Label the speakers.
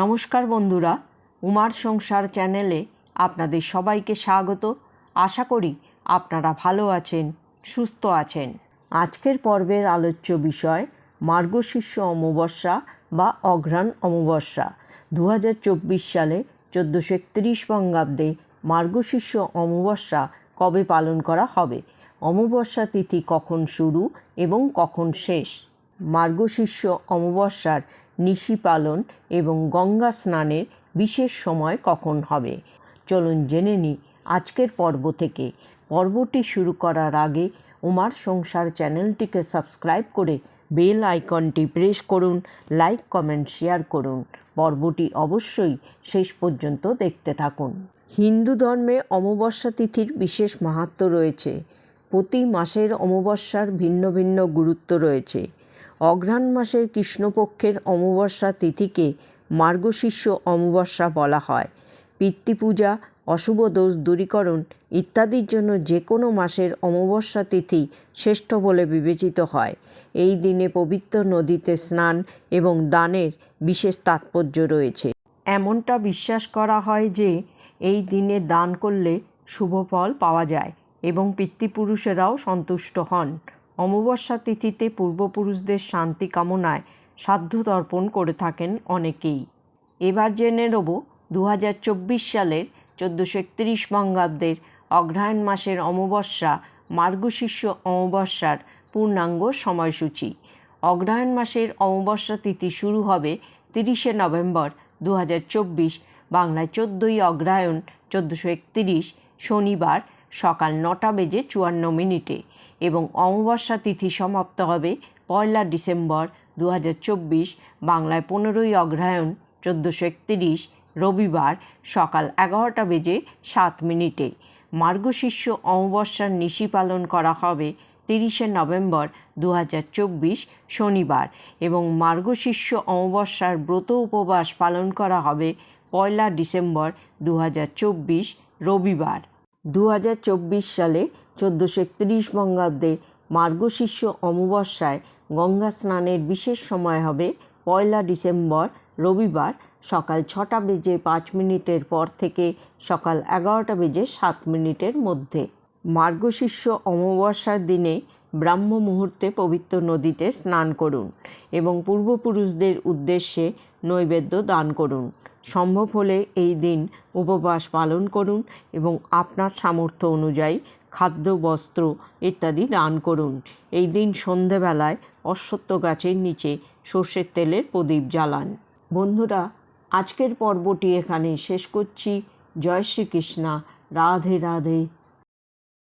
Speaker 1: নমস্কার বন্ধুরা, উমার সংসার চ্যানেলে আপনাদের সবাইকে স্বাগত। আশা করি আপনারা ভালো আছেন, সুস্থ আছেন। আজকের পর্বের আলোচ্য বিষয়, মার্গশীর্ষ অমাবস্যা বা অঘ্রাণ অমাবস্যা। দু হাজার চব্বিশ সালে চোদ্দোশো একত্রিশ বঙ্গাব্দে মার্গশীর্ষ অমাবস্যা কবে পালন করা হবে? অমাবস্যা তিথি কখন শুরু এবং কখন শেষ? মার্গশীর্ষ অমাবস্যার নিশি পালন এবং গঙ্গা স্নানের বিশেষ সময় কখন হবে? চলুন জেনে নিই আজকের পর্ব থেকে। পর্বটি শুরু করার আগে উমার সংসার চ্যানেলটিকে সাবস্ক্রাইব করে বেল আইকনটি প্রেস করুন, লাইক, কমেন্ট, শেয়ার করুন। পর্বটি অবশ্যই শেষ পর্যন্ত দেখতে থাকুন। হিন্দু ধর্মে অমাবস্যা তিথির বিশেষ মাহাত্ম রয়েছে। প্রতি মাসের অমাবস্যার ভিন্ন ভিন্ন গুরুত্ব রয়েছে। অঘ্রাণ মাসের কৃষ্ণপক্ষের অমাবস্যা তিথিকে মার্গশীর্ষ অমাবস্যা বলা হয়। পিতৃপূজা, অশুভ দোষ দূরীকরণ ইত্যাদির জন্য যে কোনো মাসের অমাবস্যা তিথি শ্রেষ্ঠ বলে বিবেচিত হয়। এই দিনে পবিত্র নদীতে স্নান এবং দানের বিশেষ তাৎপর্য রয়েছে। এমনটা বিশ্বাস করা হয় যে এই দিনে দান করলে শুভ ফল পাওয়া যায় এবং পিতৃপুরুষেরাও সন্তুষ্ট হন। অমাবস্যা তিথিতে পূর্বপুরুষদের শান্তি কামনায় সাধ্য তর্পণ করে থাকেন অনেকেই। এবার জেনে নেব দু হাজার চব্বিশ সালের চোদ্দোশো একত্রিশ বঙ্গাব্দের অগ্রহায়ণ মাসের অমাবস্যা মার্গশীর্ষ অমাবস্যার পূর্ণাঙ্গ সময়সূচি। অগ্রহায়ণ মাসের অমাবস্যা তিথি শুরু হবে তিরিশে নভেম্বর দু হাজার চব্বিশ, বাংলায় চোদ্দোই অগ্রহায়ণ চোদ্দোশো একত্রিশ, শনিবার সকাল নটা বেজে চুয়ান্ন মিনিটে। এবং অমাবস্যা তিথি সমাপ্ত হবে পয়লা ডিসেম্বর দু হাজার চব্বিশ, বাংলায় পনেরোই অগ্রহায়ণ চোদ্দোশো একত্রিশ, রবিবার সকাল এগারোটা বেজে সাত মিনিটে। মার্গশীর্ষ অমাবস্যার নিশি পালন করা হবে তিরিশে নভেম্বর দু হাজার চব্বিশ শনিবার এবং মার্গশীর্ষ অমাবস্যার ব্রত উপবাস পালন করা হবে পয়লা ডিসেম্বর দু হাজার চব্বিশ রবিবার। দু হাজার চব্বিশ সালে চোদ্দোশো একত্রিশ বঙ্গাব্দে মার্গশীর্ষ অমাবস্যায় গঙ্গা স্নানের বিশেষ সময় হবে পয়লা ডিসেম্বর রবিবার সকাল ছটা বেজে পাঁচ মিনিটের পর থেকে সকাল এগারোটা বেজে সাত মিনিটের মধ্যে। মার্গশীর্ষ অমাবস্যার দিনে ব্রাহ্ম মুহূর্তে পবিত্র নদীতে স্নান করুন এবং পূর্বপুরুষদের উদ্দেশ্যে নৈবেদ্য দান করুন। সম্ভব হলে এই দিন উপবাস পালন করুন এবং আপনার সামর্থ্য অনুযায়ী খাদ্য, বস্ত্র ইত্যাদি দান করুন। এই দিন সন্ধেবেলায় অশ্বত্থ গাছের নিচে সর্ষের তেলের প্রদীপ জ্বালান। বন্ধুরা, আজকের পর্বটি এখানে শেষ করছি। জয় শ্রীকৃষ্ণা। রাধে রাধে।